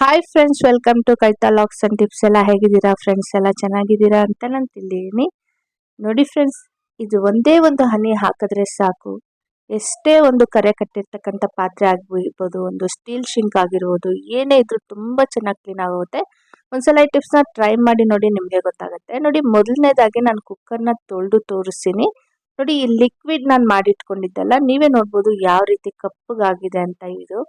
Hi friends welcome to ಕೈತಾ ಲಾಕ್ಸ್ and tips ಎಲ್ಲ ಹೇಗಿದ್ದೀರಾ ಫ್ರೆಂಡ್ಸ್ ಎಲ್ಲ ಚೆನ್ನಾಗಿದ್ದೀರಾ ಅಂತ ನಾನು ತಿಳಿದೀನಿ ನೋಡಿ ಫ್ರೆಂಡ್ಸ್ ಇದು ಒಂದೇ ಒಂದು ಹನಿ ಹಾಕಿದ್ರೆ ಸಾಕು. ಎಷ್ಟೇ ಒಂದು ಕರೆ ಕಟ್ಟಿರ್ತಕ್ಕಂಥ ಪಾತ್ರೆ ಆಗಿರ್ಬೋದು ಒಂದು ಸ್ಟೀಲ್ ಶಿಂಕ್ ಆಗಿರ್ಬೋದು, ಏನೇ ಇದ್ರೂ ತುಂಬ ಚೆನ್ನಾಗಿ ಕ್ಲೀನ್ ಆಗುತ್ತೆ. ಒಂದ್ಸಲ ಈ ಟಿಪ್ಸ್ನ ಟ್ರೈ ಮಾಡಿ ನೋಡಿ ನಿಮಗೆ ಗೊತ್ತಾಗುತ್ತೆ. ನೋಡಿ ಮೊದಲನೇದಾಗಿ ನಾನು ಕುಕ್ಕರ್ನ ತೊಳೆದು ತೋರಿಸ್ತೀನಿ ನೋಡಿ ಈ ಲಿಕ್ವಿಡ್ ನಾನು ಮಾಡಿಟ್ಕೊಂಡಿದ್ದಲ್ಲ, ನೀವೇ ನೋಡ್ಬೋದು ಯಾವ ರೀತಿ ಕಪ್ಪಗಾಗಿದೆ ಅಂತ ಇದು.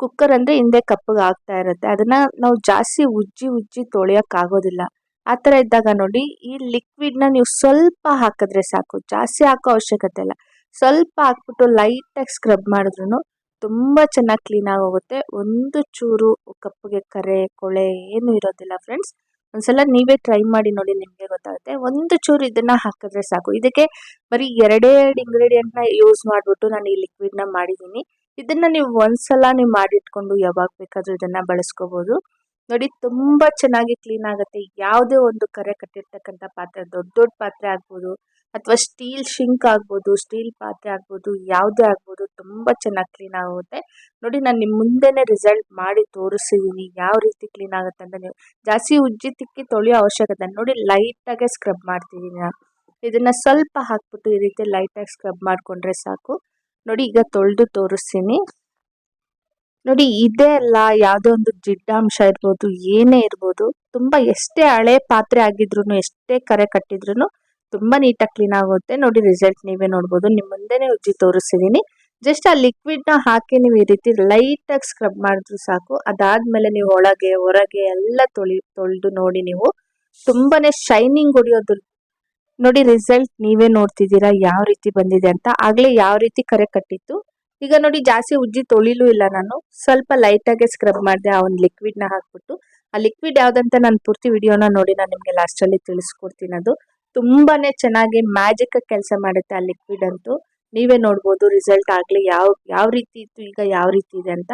ಕುಕ್ಕರ್ ಅಂದರೆ ಹಿಂದೆ ಕಪ್ಪಗೆ ಆಗ್ತಾ ಇರುತ್ತೆ. ಅದನ್ನ ನಾವು ಜಾಸ್ತಿ ಉಜ್ಜಿ ಉಜ್ಜಿ ತೊಳೆಯೋಕ್ಕಾಗೋದಿಲ್ಲ ಆ ಥರ ಇದ್ದಾಗ ನೋಡಿ, ಈ ಲಿಕ್ವಿಡ್ನ ನೀವು ಸ್ವಲ್ಪ ಹಾಕಿದ್ರೆ ಸಾಕು. ಜಾಸ್ತಿ ಹಾಕೋ ಅವಶ್ಯಕತೆ ಇಲ್ಲ. ಸ್ವಲ್ಪ ಹಾಕ್ಬಿಟ್ಟು ಲೈಟಾಗಿ ಸ್ಕ್ರಬ್ ಮಾಡಿದ್ರು ತುಂಬ ಚೆನ್ನಾಗಿ ಕ್ಲೀನ್ ಹೋಗುತ್ತೆ ಒಂದು ಚೂರು ಕಪ್ಪಗೆ ಕರೆ, ಕೊಳೆ ಏನು ಇರೋದಿಲ್ಲ ಫ್ರೆಂಡ್ಸ್ ಒಂದ್ಸಲ ನೀವೇ ಟ್ರೈ ಮಾಡಿ ನೋಡಿ ನಿಮಗೆ ಗೊತ್ತಾಗುತ್ತೆ. ಒಂದು ಚೂರು ಇದನ್ನ ಹಾಕಿದ್ರೆ ಸಾಕು. ಇದಕ್ಕೆ ಬರೀ ಎರಡೇ ಎರಡು ಇಂಗ್ರೀಡಿಯೆಂಟ್ನ ಯೂಸ್ ಮಾಡಿಬಿಟ್ಟು ನಾನು ಈ ಲಿಕ್ವಿಡ್ನ ಮಾಡಿದ್ದೀನಿ. ಇದನ್ನ ನೀವು ಒಂದ್ಸಲ ನೀವು ಮಾಡಿಟ್ಕೊಂಡು ಯಾವಾಗ ಬೇಕಾದರೂ ಇದನ್ನ ಬಳಸ್ಕೋಬಹುದು ನೋಡಿ, ತುಂಬಾ ಚೆನ್ನಾಗಿ ಕ್ಲೀನ್ ಆಗುತ್ತೆ. ಯಾವುದೇ ಒಂದು ಕರೆ ಕಟ್ಟಿರ್ತಕ್ಕಂಥ ಪಾತ್ರೆ, ದೊಡ್ಡ ದೊಡ್ಡ ಪಾತ್ರೆ ಆಗ್ಬೋದು ಅಥವಾ ಸ್ಟೀಲ್ ಶಿಂಕ್ ಆಗ್ಬೋದು ಸ್ಟೀಲ್ ಪಾತ್ರೆ ಆಗ್ಬೋದು, ಯಾವುದೇ ಆಗ್ಬೋದು ತುಂಬಾ ಚೆನ್ನಾಗಿ ಕ್ಲೀನ್ ಆಗುತ್ತೆ. ನೋಡಿ, ನಾನು ನಿಮ್ಮ ಮುಂದೆನೆ ರಿಸಲ್ಟ್ ಮಾಡಿ ತೋರಿಸಿದ್ದೀನಿ ಯಾವ ರೀತಿ ಕ್ಲೀನ್ ಆಗುತ್ತೆ ಅಂತ ನೀವು ಜಾಸ್ತಿ ಉಜ್ಜಿ ತಿಕ್ಕಿ ತೊಳೆಯೋ ಅವಶ್ಯಕತೆ ನೋಡಿ ಲೈಟಾಗೆ ಸ್ಕ್ರಬ್ ಮಾಡ್ತಿದ್ದೀನಿ ನಾನು. ಇದನ್ನ ಸ್ವಲ್ಪ ಹಾಕ್ಬಿಟ್ಟು ಈ ರೀತಿ ಲೈಟಾಗಿ ಸ್ಕ್ರಬ್ ಮಾಡಿಕೊಂಡ್ರೆ ಸಾಕು. ನೋಡಿ ಈಗ ತೊಳೆದು ತೋರಿಸ್ತೀನಿ. ನೋಡಿ ಇದೇ ಅಲ್ಲ ಯಾವುದೋ ಒಂದು ಜಿಡ್ಡಾಂಶ ಇರ್ಬೋದು, ಏನೇ ಇರ್ಬೋದು, ತುಂಬ ಎಷ್ಟೇ ಹಳೆ ಪಾತ್ರೆ ಆಗಿದ್ರು ಎಷ್ಟೇ ಕರೆ ಕಟ್ಟಿದ್ರು ತುಂಬ ನೀಟಾಗಿ ಕ್ಲೀನ್ ಆಗುತ್ತೆ. ನೋಡಿ ರಿಸಲ್ಟ್ ನೀವೇ ನೋಡ್ಬೋದು. ನಿಮ್ಮ ಮುಂದೆನೇ ಉಜ್ಜಿ ತೋರಿಸಿದ್ದೀನಿ ಜಸ್ಟ್ ಆ ಲಿಕ್ವಿಡ್ನ ಹಾಕಿ ನೀವು ಈ ರೀತಿ ಲೈಟಾಗಿ ಸ್ಕ್ರಬ್ ಮಾಡಿದ್ರು ಸಾಕು. ಅದಾದ್ಮೇಲೆ ನೀವು ಒಳಗೆ, ಹೊರಗೆ ಎಲ್ಲ ತೊಳಿ, ತೊಳೆದು ನೋಡಿ ನೀವು. ತುಂಬಾನೇ ಶೈನಿಂಗ್ ಹೊಡಿಯೋದು ನೋಡಿ ರಿಸಲ್ಟ್ ನೀವೇ ನೋಡ್ತಿದ್ದೀರಾ, ಯಾವ ರೀತಿ ಬಂದಿದೆ ಅಂತ. ಆಗ್ಲೇ ಯಾವ ರೀತಿ ಕರೆ ಕಟ್ಟಿತ್ತು. ಈಗ ನೋಡಿ ಜಾಸ್ತಿ ಉಜ್ಜಿ ತೊಳಿಲೂ ಇಲ್ಲ ನಾನು. ಸ್ವಲ್ಪ ಲೈಟಾಗೆ ಸ್ಕ್ರಬ್ ಮಾಡಿದೆ, ಆ ಒಂದು ಲಿಕ್ವಿಡ್ನ ಹಾಕ್ಬಿಟ್ಟು. ಆ ಲಿಕ್ವಿಡ್ ಯಾವ್ದಂತ ನಾನು ಪೂರ್ತಿ ವಿಡಿಯೋನ ನೋಡಿ ನಾನು ನಿಮಗೆ ಲಾಸ್ಟಲ್ಲಿ ತಿಳಿಸ್ಕೊಡ್ತೀನಿ ಅದು. ತುಂಬಾನೇ ಚೆನ್ನಾಗಿ ಮ್ಯಾಜಿಕ್ ಕೆಲಸ ಮಾಡುತ್ತೆ ಆ ಲಿಕ್ವಿಡ್ ಅಂತೂ. ನೀವೇ ನೋಡ್ಬೋದು ರಿಸಲ್ಟ್ ಆಗಲಿ ಯಾವ ಯಾವ ರೀತಿ ಇತ್ತು, ಈಗ ಯಾವ ರೀತಿ ಇದೆ ಅಂತ.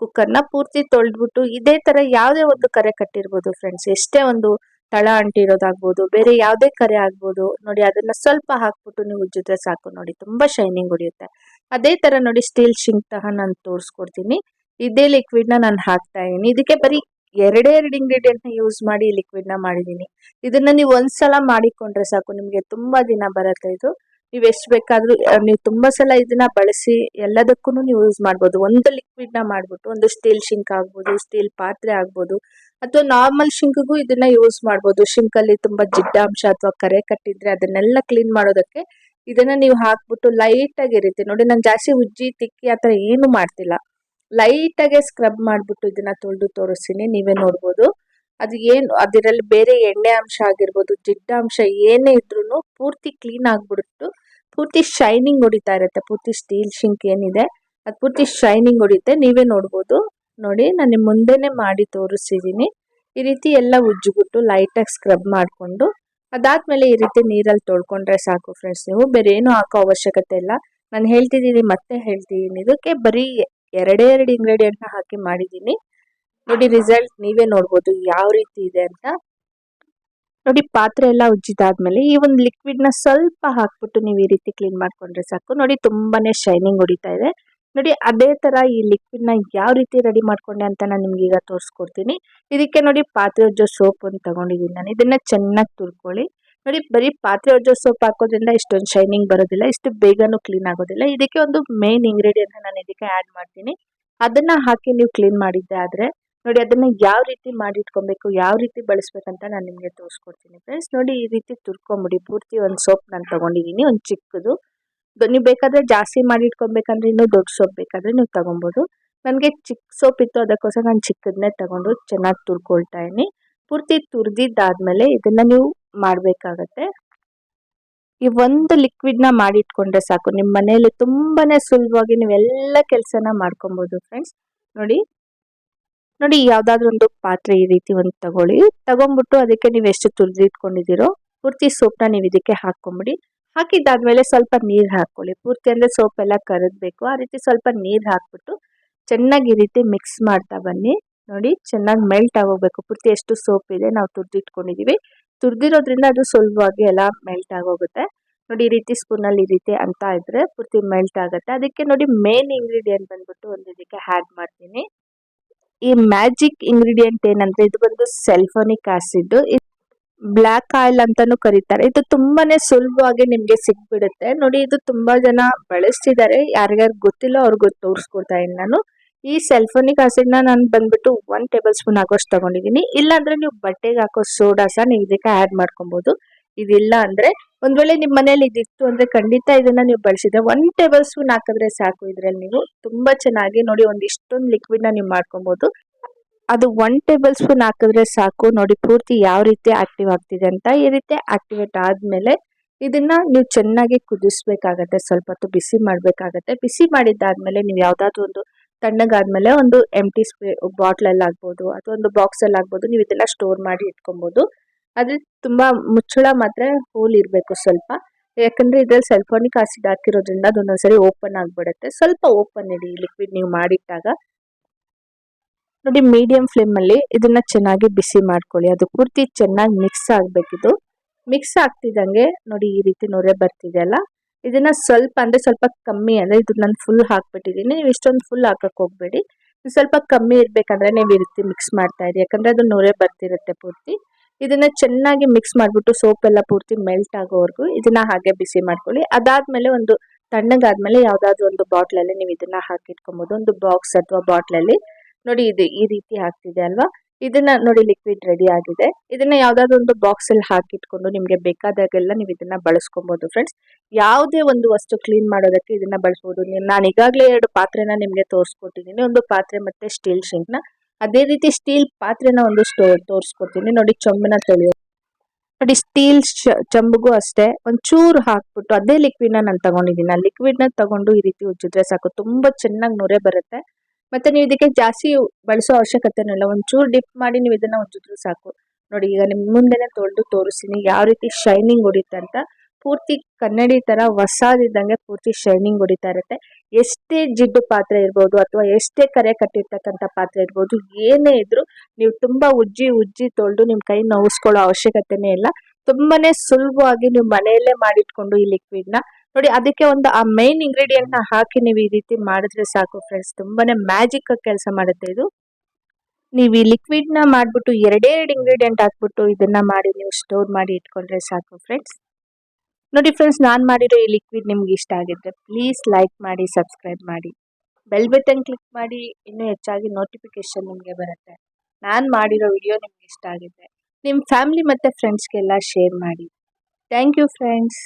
ಕುಕ್ಕರ್ನ ಪೂರ್ತಿ ತೊಳೆದ್ಬಿಟ್ಟು, ಇದೇ ಥರ ಯಾವುದೇ ಒಂದು ಕರೆ ಕಟ್ಟಿರ್ಬೋದು ಫ್ರೆಂಡ್ಸ್ ಎಷ್ಟೇ ಒಂದು ತಳ ಅಂಟಿರೋದಾಗ್ಬೋದು ಬೇರೆ ಯಾವುದೇ ಕರೆ ಆಗ್ಬೋದು, ನೋಡಿ ಅದನ್ನ ಸ್ವಲ್ಪ ಹಾಕ್ಬಿಟ್ಟು ನೀವು ಉಜ್ಜಿದ್ರೆ ಸಾಕು ನೋಡಿ, ತುಂಬಾ ಶೈನಿಂಗ್ ಹೊಡಿಯುತ್ತೆ ಅದೇ ತರ ನೋಡಿ ಸ್ಟೀಲ್ ಶಿಂಕ್ ತಹ ನಾನು ತೋರಿಸ್ಕೊಡ್ತೀನಿ. ಇದೇ ಲಿಕ್ವಿಡ್ನ ನಾನು ಹಾಕ್ತಾ ಇದ್ದೀನಿ. ಇದಕ್ಕೆ ಬರೀ ಎರಡೇ ಎರಡು ಇಂಗ್ರೀಡಿಯೆಂಟ್ನ ಯೂಸ್ ಮಾಡಿ ಲಿಕ್ವಿಡ್ನ ಮಾಡಿದ್ದೀನಿ. ಇದನ್ನ ನೀವು ಒಂದ್ಸಲ ಮಾಡಿಕೊಂಡ್ರೆ ಸಾಕು, ನಿಮಗೆ ತುಂಬಾ ದಿನ ಬರುತ್ತೆ ಇದು. ನೀವು ಎಷ್ಟು ಬೇಕಾದ್ರೂ ನೀವು ತುಂಬಾ ಸಲ ಇದನ್ನ ಬಳಸಿ ಎಲ್ಲದಕ್ಕೂ ನೀವು ಯೂಸ್ ಮಾಡ್ಬೋದು. ಒಂದು ಲಿಕ್ವಿಡ್ನ ಮಾಡ್ಬಿಟ್ಟು ಒಂದು ಸ್ಟೀಲ್ ಶಿಂಕ್ ಆಗ್ಬೋದು ಸ್ಟೀಲ್ ಪಾತ್ರೆ ಆಗ್ಬೋದು ಅಥವಾ ನಾರ್ಮಲ್ ಶಿಂಕ್ಗೂ ಇದನ್ನ ಯೂಸ್ ಮಾಡ್ಬೋದು. ಶಿಂಕಲ್ಲಿ ತುಂಬಾ ಜಿಡ್ಡಾಂಶ ಅಥವಾ ಕರೆ ಕಟ್ಟಿದ್ರೆ ಅದನ್ನೆಲ್ಲ ಕ್ಲೀನ್ ಮಾಡೋದಕ್ಕೆ ಇದನ್ನ ನೀವು ಹಾಕ್ಬಿಟ್ಟು ಲೈಟ್ ಆಗಿ ಇರುತ್ತೆ. ನೋಡಿ, ನಾನು ಜಾಸ್ತಿ ಉಜ್ಜಿ, ತಿಕ್ಕಿ ಆ ಏನು ಮಾಡ್ತಿಲ್ಲ. ಲೈಟ್ ಆಗಿ ಸ್ಕ್ರಬ್ ಮಾಡ್ಬಿಟ್ಟು ಇದನ್ನ ತೊಳೆದು ತೋರಿಸ್ತೀನಿ, ನೀವೇ ನೋಡ್ಬೋದು. ಅದು ಏನು, ಅದರಲ್ಲಿ ಬೇರೆ ಎಣ್ಣೆ ಅಂಶ ಆಗಿರ್ಬೋದು, ಜಿಡ್ಡಾಂಶ ಏನೇ ಇದ್ರೂ ಪೂರ್ತಿ ಕ್ಲೀನ್ ಆಗ್ಬಿಟ್ಟು ಪೂರ್ತಿ ಶೈನಿಂಗ್ ಹೊಡಿತಾ ಇರುತ್ತೆ. ಪೂರ್ತಿ ಸ್ಟೀಲ್ ಶಿಂಕ್ ಏನಿದೆ, ಅದು ಪೂರ್ತಿ ಶೈನಿಂಗ್ ಹೊಡಿಯುತ್ತೆ ನೀವೇ ನೋಡ್ಬೋದು. ನೋಡಿ, ನಾನು ನಿಮ್ಮ ಮುಂದೆನೆ ಮಾಡಿ ತೋರಿಸಿದ್ದೀನಿ ಈ ರೀತಿ ಎಲ್ಲ ಉಜ್ಜಿಬಿಟ್ಟು ಲೈಟಾಗಿ ಸ್ಕ್ರಬ್ ಮಾಡಿಕೊಂಡು, ಅದಾದಮೇಲೆ ಈ ರೀತಿ ನೀರಲ್ಲಿ ತೊಳ್ಕೊಂಡ್ರೆ ಸಾಕು ಫ್ರೆಂಡ್ಸ್ ನೀವು. ಬೇರೆ ಏನು ಹಾಕೋ ಅವಶ್ಯಕತೆ ಇಲ್ಲ. ನಾನು ಹೇಳ್ತಿದ್ದೀನಿ ಮತ್ತೆ ಹೇಳ್ತಿದ್ದೀನಿ ಇದಕ್ಕೆ ಬರೀ ಎರಡೇ ಎರಡು ಇಂಗ್ರೀಡಿಯೆಂಟ್ನ ಹಾಕಿ ಮಾಡಿದ್ದೀನಿ ನೋಡಿ ರಿಸಲ್ಟ್ ನೀವೇ ನೋಡ್ಬೋದು ಯಾವ ರೀತಿ ಇದೆ ಅಂತ. ನೋಡಿ, ಪಾತ್ರೆ ಎಲ್ಲ ಉಜ್ಜಿದಾದ್ಮೇಲೆ ಈ ಒಂದು ಲಿಕ್ವಿಡ್ನ ಸ್ವಲ್ಪ ಹಾಕ್ಬಿಟ್ಟು ನೀವು ಈ ರೀತಿ ಕ್ಲೀನ್ ಮಾಡ್ಕೊಂಡ್ರೆ ಸಾಕು. ನೋಡಿ ತುಂಬಾ ಶೈನಿಂಗ್ ಹೊಡಿತಾ ಇದೆ. ನೋಡಿ, ಅದೇ ತರ ಈ ಲಿಕ್ವಿಡ್ನ ಯಾವ ರೀತಿ ರೆಡಿ ಮಾಡ್ಕೊಂಡೆ ಅಂತ ನಾನು ನಿಮ್ಗೆ ಈಗ ತೋರಿಸ್ಕೊಡ್ತೀನಿ. ಇದಕ್ಕೆ ನೋಡಿ ಪಾತ್ರೆ ಉಜ್ಜೋ ಸೋಪ್ ಅಂತ ತಗೊಂಡಿದ್ದೀನಿ ನಾನು. ಇದನ್ನ ಚೆನ್ನಾಗಿ ತುರ್ಕೊಳ್ಳಿ ನೋಡಿ, ಬರೀ ಪಾತ್ರೆ ಉಜ್ಜೋ ಸೋಪ್ ಹಾಕೋದ್ರಿಂದ ಇಷ್ಟೊಂದು ಶೈನಿಂಗ್ ಬರೋದಿಲ್ಲ, ಇಷ್ಟು ಬೇಗನೂ ಕ್ಲೀನ್ ಆಗೋದಿಲ್ಲ. ಇದಕ್ಕೆ ಒಂದು ಮೇನ್ ಇಂಗ್ರೀಡಿಯೆಂಟ್ ನಾನು ಇದಕ್ಕೆ ಆ್ಯಡ್ ಮಾಡ್ತೀನಿ. ಅದನ್ನ ಹಾಕಿ ನೀವು ಕ್ಲೀನ್ ಮಾಡಿದ್ದೆ ಆದ್ರೆ, ನೋಡಿ ಅದನ್ನ ಯಾವ ರೀತಿ ಮಾಡಿಟ್ಕೊಬೇಕು, ಯಾವ ರೀತಿ ಬಳಸ್ಬೇಕಂತ ನಾನು ನಿಮಗೆ ತೋರಿಸ್ಕೊಡ್ತೀನಿ ಫ್ರೆಂಡ್ಸ್ ನೋಡಿ, ಈ ರೀತಿ ತುರ್ಕೊಂಬಿಡಿ. ಪೂರ್ತಿ ಒಂದು ಸೋಪ್ ನಾನು ತೊಗೊಂಡಿದ್ದೀನಿ ಒಂದು ಚಿಕ್ಕದು. ನೀವು ಬೇಕಾದ್ರೆ ಜಾಸ್ತಿ ಮಾಡಿ ಇಟ್ಕೊಬೇಕಂದ್ರೆ ಇನ್ನೂ ದೊಡ್ಡ ಸೋಪ್ ಬೇಕಾದ್ರೆ ನೀವು ತಗೊಬೋದು. ನನಗೆ ಚಿಕ್ಕ ಸೋಪ್ ಇತ್ತು ಅದಕ್ಕೋಸ್ಕರ ನಾನು ಚಿಕ್ಕದನ್ನೇ ತಗೊಂಡು ಚೆನ್ನಾಗಿ ತುರ್ಕೊಳ್ತಾ ಇದ್ದೀನಿ. ಪೂರ್ತಿ ತುರಿದಿದ್ದಾದ್ಮೇಲೆ ಇದನ್ನ ನೀವು ಮಾಡಬೇಕಾಗತ್ತೆ. ಈ ಒಂದು ಲಿಕ್ವಿಡ್ನ ಮಾಡಿಟ್ಕೊಂಡ್ರೆ ಸಾಕು. ನಿಮ್ಮ ಮನೆಯಲ್ಲಿ ತುಂಬಾನೇ ಸುಲಭವಾಗಿ ನೀವೆಲ್ಲ ಕೆಲಸನ ಮಾಡ್ಕೊಬೋದು ಫ್ರೆಂಡ್ಸ್ ನೋಡಿ. ನೋಡಿ ಯಾವ್ದಾದ್ರು ಒಂದು ಪಾತ್ರೆ ಈ ರೀತಿ ಒಂದು ತಗೊಳ್ಳಿ. ತಗೊಂಡ್ಬಿಟ್ಟು ಅದಕ್ಕೆ ನೀವು ಎಷ್ಟು ತುರಿದಿಟ್ಕೊಂಡಿದ್ದೀರೋ ಪೂರ್ತಿ ಸೋಪ್ನ ನೀವು ಇದಕ್ಕೆ ಹಾಕೊಂಬಿಡಿ ಹಾಕಿದ್ದಾದ್ಮೇಲೆ ಸ್ವಲ್ಪ ನೀರು ಹಾಕ್ಕೊಳ್ಳಿ. ಪೂರ್ತಿ ಅಂದರೆ ಸೋಪೆಲ್ಲ ಕರಗಬೇಕು ಆ ರೀತಿ ಸ್ವಲ್ಪ ನೀರು ಹಾಕ್ಬಿಟ್ಟು ಚೆನ್ನಾಗಿ ಈ ರೀತಿ ಮಿಕ್ಸ್ ಮಾಡ್ತಾ ಬನ್ನಿ. ನೋಡಿ, ಚೆನ್ನಾಗಿ ಮೆಲ್ಟ್ ಆಗೋಗ್ಬೇಕು. ಪೂರ್ತಿ ಎಷ್ಟು ಸೋಪ್ ಇದೆ ನಾವು ತುರಿದಿಟ್ಕೊಂಡಿದ್ದೀವಿ ತುರ್ದಿರೋದ್ರಿಂದ ಅದು ಸುಲಭವಾಗಿ ಎಲ್ಲ ಮೆಲ್ಟ್ ಆಗೋಗುತ್ತೆ. ನೋಡಿ, ಈ ರೀತಿ ಸ್ಪೂನಲ್ಲಿ ಈ ರೀತಿ ಅಂತ ಇದ್ರೆ ಪೂರ್ತಿ ಮೆಲ್ಟ್ ಆಗುತ್ತೆ. ಅದಕ್ಕೆ ನೋಡಿ ಮೇನ್ ಇಂಗ್ರೀಡಿಯೆಂಟ್ ಬಂದ್ಬಿಟ್ಟು ಒಂದು ಇದಕ್ಕೆ ಆ್ಯಡ್ ಮಾಡ್ತೀನಿ. ಈ ಮ್ಯಾಜಿಕ್ ಇಂಗ್ರೀಡಿಯೆಂಟ್ ಏನಂದ್ರೆ, ಇದು ಬಂದು ಸೆಲ್ಫೋನಿಕ್ ಆಸಿಡ್ ಬ್ಲಾಕ್ ಆಯಿಲ್ ಅಂತಾನು ಕರೀತಾರೆ. ಇದು ತುಂಬಾನೇ ಸುಲಭವಾಗಿ ನಿಮ್ಗೆ ಸಿಕ್ಬಿಡುತ್ತೆ ನೋಡಿ, ಇದು ತುಂಬಾ ಜನ ಬಳಸ್ತಿದ್ದಾರೆ. ಯಾರಿಗಾರು ಗೊತ್ತಿಲ್ಲ ಅವ್ರಿಗೆ ತೋರಿಸ್ಕೊಡ್ತಾ ಇದ್ದೀನಿ ನಾನು. ಈ ಸೆಲ್ಫೋನಿಕ್ ಆಸಿಡ್ನ ನಾನು ಬಂದ್ಬಿಟ್ಟು ಒನ್ ಟೇಬಲ್ ಸ್ಪೂನ್ ಆಗೋಷ್ಟು ತಗೊಂಡಿದ್ದೀನಿ ಇಲ್ಲಾಂದ್ರೆ ನೀವು ಬಟ್ಟೆಗೆ ಹಾಕೋ ಸೋಡಾ ಸಹ ನೀವು ಇದಕ್ಕೆ ಆ್ಯಡ್ ಮಾಡ್ಕೊಬಹುದು ಇದಿಲ್ಲ ಅಂದ್ರೆ ಒಂದ್ ವೇಳೆ ನಿಮ್ ಮನೇಲಿ ಇದಿತ್ತು ಅಂದ್ರೆ ಖಂಡಿತ ಇದನ್ನ ನೀವು ಬಳಸಿದ್ರೆ ಒನ್ ಟೇಬಲ್ ಸ್ಪೂನ್ ಹಾಕಿದ್ರೆ ಸಾಕು ಇದ್ರಲ್ಲಿ ನೀವು. ತುಂಬಾ ಚೆನ್ನಾಗಿ ನೋಡಿ, ಒಂದಿಷ್ಟೊಂದು ಲಿಕ್ವಿಡ್ನ ನೀವು ಮಾಡ್ಕೊಬಹುದು ಅದು ಒನ್ ಟೇಬಲ್ ಸ್ಪೂನ್ ಹಾಕಿದ್ರೆ ಸಾಕು. ನೋಡಿ, ಪೂರ್ತಿ ಯಾವ ರೀತಿ ಆಕ್ಟಿವ್ ಆಗ್ತಿದೆ ಅಂತ ಈ ರೀತಿ ಆಕ್ಟಿವೇಟ್ ಆದ್ಮೇಲೆ ಇದನ್ನ ನೀವು ಚೆನ್ನಾಗಿ ಕುದಿಸ್ಬೇಕಾಗತ್ತೆ. ಸ್ವಲ್ಪ ಹೊತ್ತು ಬಿಸಿ ಮಾಡಬೇಕಾಗತ್ತೆ. ಬಿಸಿ ಮಾಡಿದ್ದಾದ್ಮೇಲೆ ನೀವು ಯಾವುದಾದ್ರೂ ಒಂದು ತಣ್ಣಗಾದ್ಮೇಲೆ ಒಂದು ಎಂಟಿ ಸ್ಪೇ ಬಾಟ್ಲ್ ಅಲ್ಲಿ ಆಗ್ಬೋದು ಅಥವಾ ಒಂದು ಬಾಕ್ಸ್ ಅಲ್ಲಿ ಆಗ್ಬೋದು ನೀವು ಇದೆಲ್ಲ ಸ್ಟೋರ್ ಮಾಡಿ ಇಟ್ಕೊಬೋದು. ಆದರೆ ತುಂಬಾ ಮುಚ್ಚಳ ಮಾತ್ರ ಹೋಲ್ ಇರಬೇಕು ಸ್ವಲ್ಪ. ಯಾಕಂದ್ರೆ ಇದ್ರಲ್ಲಿ ಸಲ್ಫೋನಿಕ್ ಆಸಿಡ್ ಹಾಕಿರೋದ್ರಿಂದ ಅದೊಂದೊಂದ್ಸರಿ ಓಪನ್ ಆಗಿಬಿಡುತ್ತೆ. ಸ್ವಲ್ಪ ಓಪನ್ ಇಡಿ ಲಿಕ್ವಿಡ್ ನೀವು ಮಾಡಿಟ್ಟಾಗ. ನೋಡಿ ಮೀಡಿಯಂ ಫ್ಲೇಮ್ ಅಲ್ಲಿ ಇದನ್ನ ಚೆನ್ನಾಗಿ ಬಿಸಿ ಮಾಡ್ಕೊಳ್ಳಿ. ಅದು ಪೂರ್ತಿ ಚೆನ್ನಾಗಿ ಮಿಕ್ಸ್ ಆಗಬೇಕಿದು. ಮಿಕ್ಸ್ ಆಗ್ತಿದಂಗೆ ನೋಡಿ, ಈ ರೀತಿ ನೊರೆ ಬರ್ತಿದೆಯಲ್ಲ ಇದನ್ನ ಸ್ವಲ್ಪ ಅಂದ್ರೆ ಸ್ವಲ್ಪ ಕಮ್ಮಿ ಅಂದ್ರೆ ಇದು ನಾನು ಫುಲ್ ಹಾಕ್ಬಿಟ್ಟಿದೀನಿ ನೀವು ಇಷ್ಟೊಂದು ಫುಲ್ ಹಾಕಕ್ ಹೋಗಬೇಡಿ. ಸ್ವಲ್ಪ ಕಮ್ಮಿ ಇರಬೇಕಂದ್ರೆ ನೀವು ಈ ರೀತಿ ಮಿಕ್ಸ್ ಮಾಡ್ತಾ ಇರಿ. ಯಾಕಂದರೆ ಅದು ನೊರೆ ಬರ್ತಿರುತ್ತೆ ಪೂರ್ತಿ. ಇದನ್ನ ಚೆನ್ನಾಗಿ ಮಿಕ್ಸ್ ಮಾಡ್ಬಿಟ್ಟು ಸೋಪ್ ಎಲ್ಲ ಪೂರ್ತಿ ಮೆಲ್ಟ್ ಆಗೋವರೆಗೂ ಇದನ್ನ ಹಾಗೆ ಬಿಸಿ ಮಾಡ್ಕೊಳ್ಳಿ. ಅದಾದಮೇಲೆ ಒಂದು ತಣ್ಣಗಾದ್ಮೇಲೆ ಯಾವ್ದಾದ್ರು ಒಂದು ಬಾಟ್ಲಲ್ಲಿ ನೀವು ಇದನ್ನ ಹಾಕಿಟ್ಕೊಬೋದು. ಒಂದು ಬಾಕ್ಸ್ ಅಥವಾ ಬಾಟ್ಲಲ್ಲಿ ನೋಡಿ ಇದು ಈ ರೀತಿ ಆಗ್ತಿದೆ ಅಲ್ವಾ? ಇದನ್ನ ನೋಡಿ ಲಿಕ್ವಿಡ್ ರೆಡಿ ಆಗಿದೆ. ಇದನ್ನ ಯಾವ್ದಾದ್ರು ಒಂದು ಬಾಕ್ಸ್ ಅಲ್ಲಿ ಹಾಕಿಟ್ಕೊಂಡು ನಿಮ್ಗೆ ಬೇಕಾದಾಗೆಲ್ಲ ನೀವು ಇದನ್ನ ಬಳಸ್ಕೊಬಹುದು ಫ್ರೆಂಡ್ಸ್ ಯಾವುದೇ ಒಂದು ವಸ್ತು ಕ್ಲೀನ್ ಮಾಡೋದಕ್ಕೆ ಇದನ್ನ ಬಳಸಬಹುದು ನಾನು ಈಗಾಗಲೇ ಎರಡು ಪಾತ್ರೆನ ನಿಮ್ಗೆ ತೋರಿಸ್ಕೊಟ್ಟಿದ್ದೀನಿ ಒಂದು ಪಾತ್ರೆ ಮತ್ತೆ ಸ್ಟೀಲ್ ಶಿಂಕ್ನ. ಅದೇ ರೀತಿ ಸ್ಟೀಲ್ ಪಾತ್ರೆನ ಒಂದು ಸ್ಟೋ ತೋರಿಸ್ಕೊಡ್ತೀನಿ. ನೋಡಿ ಚೊಂಬನ ತೊಳೆಯೋದು. ನೋಡಿ ಸ್ಟೀಲ್ ಚಂಬುಗೂ ಅಷ್ಟೇ. ಒಂಚೂರು ಹಾಕ್ಬಿಟ್ಟು ಅದೇ ಲಿಕ್ವಿಡ್ ನಾನು ತಗೊಂಡಿದ್ದೀನಿ ಆ ಲಿಕ್ವಿಡ್ನ ತಗೊಂಡು ಈ ರೀತಿ ಉಜ್ಜಿದ್ರೆ ಸಾಕು. ತುಂಬಾ ಚೆನ್ನಾಗಿ ನೊರೆ ಬರುತ್ತೆ. ಮತ್ತೆ ನೀವು ಇದಕ್ಕೆ ಜಾಸ್ತಿ ಬಳಸೋ ಅವಶ್ಯಕತೆನೂ ಇಲ್ಲ ಒಂಚೂರು ಡಿಪ್ ಮಾಡಿ ನೀವು ಇದನ್ನ ಉಜ್ಜಿದ್ರು ಸಾಕು. ನೋಡಿ, ಈಗ ನಿಮ್ ಮುಂದೆನೆ ತೊಳೆದು ತೋರಿಸ್ತೀನಿ, ಯಾವ ರೀತಿ ಶೈನಿಂಗ್ ಹೊಡಿತಾ ಅಂತ. ಪೂರ್ತಿ ಕನ್ನಡಿ ತರ ಹೊಸದಿದ್ದಂಗೆ ಪೂರ್ತಿ ಶೈನಿಂಗ್ ಹೊಡಿತಾ ಇರುತ್ತೆ. ಎಷ್ಟೇ ಜಿಡ್ಡು ಪಾತ್ರೆ ಇರ್ಬೋದು ಅಥವಾ ಎಷ್ಟೇ ಕರೆ ಕಟ್ಟಿರ್ತಕ್ಕಂಥ ಪಾತ್ರೆ ಇರ್ಬೋದು, ಏನೇ ಇದ್ರು ನೀವು ತುಂಬಾ ಉಜ್ಜಿ ಉಜ್ಜಿ ತೊಳೆದು ನಿಮ್ ಕೈ ನೋವಿಸ್ಕೊಳ್ಳೋ ಅವಶ್ಯಕತೆನೇ ಇಲ್ಲ. ತುಂಬಾನೇ ಸುಲಭವಾಗಿ ನೀವು ಮನೆಯಲ್ಲೇ ಮಾಡಿಟ್ಕೊಂಡು ಈ ಲಿಕ್ವಿಡ್ನ ನೋಡಿ, ಅದಕ್ಕೆ ಒಂದು ಆ ಮೈನ್ ಇಂಗ್ರೀಡಿಯೆಂಟ್ ಹಾಕಿ ನೀವು ಈ ರೀತಿ ಮಾಡಿದ್ರೆ ಸಾಕು ಫ್ರೆಂಡ್ಸ್ ತುಂಬಾನೇ ಮ್ಯಾಜಿಕ್ ಕೆಲಸ ಮಾಡುತ್ತೆ ಇದು. ನೀವು ಈ ಲಿಕ್ವಿಡ್ನ ಮಾಡ್ಬಿಟ್ಟು ಎರಡೇ ಎರಡು ಇಂಗ್ರೀಡಿಯೆಂಟ್ ಹಾಕ್ಬಿಟ್ಟು ಇದನ್ನ ಮಾಡಿ ನೀವು ಸ್ಟೋರ್ ಮಾಡಿ ಇಟ್ಕೊಂಡ್ರೆ ಸಾಕು ಫ್ರೆಂಡ್ಸ್ ನೋಡಿ ಫ್ರೆಂಡ್ಸ್ ನಾನು ಮಾಡಿರೋ ಈ ಲಿಕ್ವಿಡ್ ನಿಮ್ಗೆ ಇಷ್ಟ ಆಗಿದ್ರೆ ಪ್ಲೀಸ್ ಲೈಕ್ ಮಾಡಿ ಸಬ್ಸ್ಕ್ರೈಬ್ ಮಾಡಿ. ಬೆಲ್ ಬಟನ್ ಕ್ಲಿಕ್ ಮಾಡಿ, ಇನ್ನೂ ಹೆಚ್ಚಾಗಿ ನೋಟಿಫಿಕೇಶನ್ ನಿಮಗೆ ಬರುತ್ತೆ. ನಾನು ಮಾಡಿರೋ ವಿಡಿಯೋ ನಿಮ್ಗೆ ಇಷ್ಟ ಆಗಿದೆ ನಿಮ್ಮ ಫ್ಯಾಮಿಲಿ ಮತ್ತು ಫ್ರೆಂಡ್ಸ್ಗೆಲ್ಲ ಶೇರ್ ಮಾಡಿ. Thank you friends